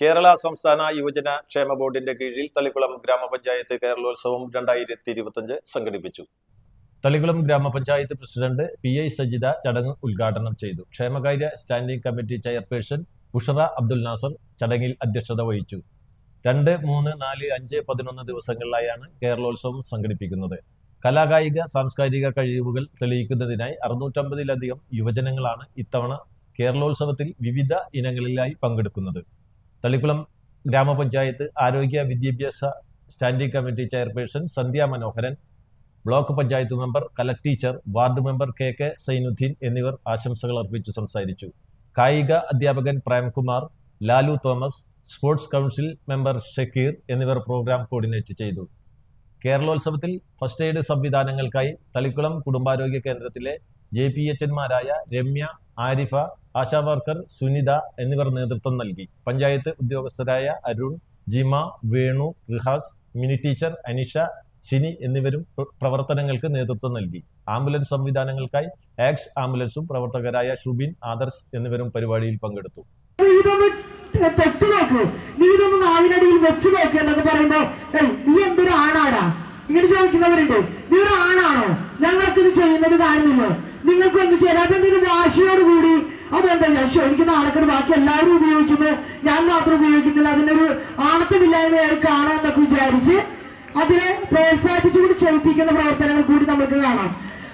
കേരള സംസ്ഥാന യുവജന ക്ഷേമ ബോർഡിന്റെ കീഴിൽ തളിക്കുളം ഗ്രാമപഞ്ചായത്ത് കേരളോത്സവം രണ്ടായിരത്തി ഇരുപത്തിയഞ്ച് സംഘടിപ്പിച്ചു. തളികുളം ഗ്രാമപഞ്ചായത്ത് പ്രസിഡന്റ് പി ഐ സജിത ചടങ്ങ് ഉദ്ഘാടനം ചെയ്തു. ക്ഷേമകാര്യ standing committee chairperson Bushra Abdul Nasser ചടങ്ങിൽ അധ്യക്ഷത വഹിച്ചു. രണ്ട് മൂന്ന് നാല് അഞ്ച് പതിനൊന്ന് ദിവസങ്ങളിലായാണ് കേരളോത്സവം സംഘടിപ്പിക്കുന്നത്. കലാകായിക സാംസ്കാരിക കഴിവുകൾ തെളിയിക്കുന്നതിനായി അറുന്നൂറ്റമ്പതിലധികം യുവജനങ്ങളാണ് ഇത്തവണ കേരളോത്സവത്തിൽ വിവിധ ഇനങ്ങളിലായി പങ്കെടുക്കുന്നത്. തളിക്കുളം ഗ്രാമപഞ്ചായത്ത് ആരോഗ്യ വിദ്യാഭ്യാസ standing committee chairperson Sandhya Manoharan block panchayat member collect teacher ward member K K Zainuddin എന്നിവർ ആശംസകൾ അർപ്പിച്ചു സംസാരിച്ചു. കായിക അധ്യാപകൻ Premkumar Lalu Thomas sports council member Shakir എന്നിവർ പ്രോഗ്രാം കോർഡിനേറ്റ് ചെയ്തു. കേരളോത്സവത്തിൽ ഫസ്റ്റ് എയ്ഡ് സംവിധാനങ്ങൾക്കായി തളിക്കുളം കുടുംബാരോഗ്യ കേന്ദ്രത്തിലെ ജെ പി എച്ച്മാരായ രമ്യ ആരിഫ ആശാ വർക്കർ സുനിത എന്നിവർ നേതൃത്വം നൽകി. പഞ്ചായത്ത് ഉദ്യോഗസ്ഥരായ അരുൺ ജിമ വേണു റിഹാസ് മിനി ടീച്ചർ അനിഷ സിനി എന്നിവരും പ്രവർത്തനങ്ങൾക്ക് നേതൃത്വം നൽകി. ആംബുലൻസ് സംവിധാനങ്ങൾക്കായി ആക്സ് ആംബുലൻസും പ്രവർത്തകരായ ഷുബിൻ ആദർശ് എന്നിവരും പരിപാടിയിൽ പങ്കെടുത്തു. തൊട്ട് നോക്ക്. നീ ഇതൊന്ന് നാവിനടിയിൽ വെച്ച് നോക്ക് എന്നൊക്കെ പറയുമ്പോ ഇങ്ങനെ ചോദിക്കുന്നവരുണ്ട്. നീ ഒരു ആണാണോ? ഞങ്ങൾക്ക് ഇത് ചെയ്യുന്നത് കാണുന്നില്ല നിങ്ങൾക്ക് എന്ത് ചെയ്യാം വാശിയോട് ഞാൻ ശോ, എനിക്ക് നാണക്കേട് ബാക്കി എല്ലാവരും ഉപയോഗിക്കുന്നു. ഞാൻ മാത്രം ഉപയോഗിക്കുന്നില്ല. അതിനൊരു ആണത്തമില്ലായ്മയായി കാണാമെന്നൊക്കെ വിചാരിച്ച് അതിനെ പ്രോത്സാഹിപ്പിച്ചുകൊണ്ട് ചെയ്യിപ്പിക്കുന്ന പ്രവർത്തനങ്ങൾ കൂടി നമുക്ക് കാണാം.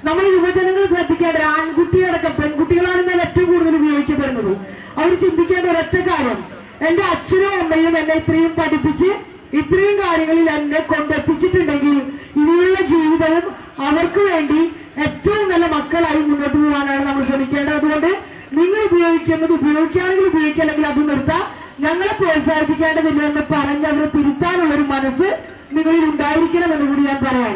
നമ്മൾ യുവജനങ്ങൾ ശ്രദ്ധിക്കേണ്ട ആൺകുട്ടിയടക്കം പെൺകുട്ടികളാണ് ഞാൻ ഏറ്റവും കൂടുതൽ ഉപയോഗിക്കപ്പെടുന്നത്. അവർ ചിന്തിക്കേണ്ട ഒരൊറ്റ കാര്യം. എന്റെ അച്ഛനും അമ്മയും എന്നെ ഇത്രയും പഠിപ്പിച്ച് ഇത്രയും കാര്യങ്ങളിൽ എന്നെ കൊണ്ടെത്തിച്ചിട്ടുണ്ടെങ്കിൽ ഇനിയുള്ള ജീവിതവും അവർക്ക് വേണ്ടി ഏറ്റവും നല്ല മക്കളായി മുന്നോട്ട് പോകാനാണ് നമ്മൾ ശ്രമിക്കേണ്ടത്. അതുകൊണ്ട് നിങ്ങൾ ഉപയോഗിക്കുന്നത് ഉപയോഗിക്കുകയാണെങ്കിൽ ഉപയോഗിക്കുക അല്ലെങ്കിൽ അത് നിർത്താം. ഞങ്ങളെ പ്രോത്സാഹിപ്പിക്കേണ്ടതില്ല എന്ന് പറഞ്ഞ് അവരെ തിരുത്താനുള്ള ഒരു മനസ്സ് നിങ്ങളിൽ ഉണ്ടായിരിക്കണം എന്ന് കൂടി ഞാൻ പറയാണ്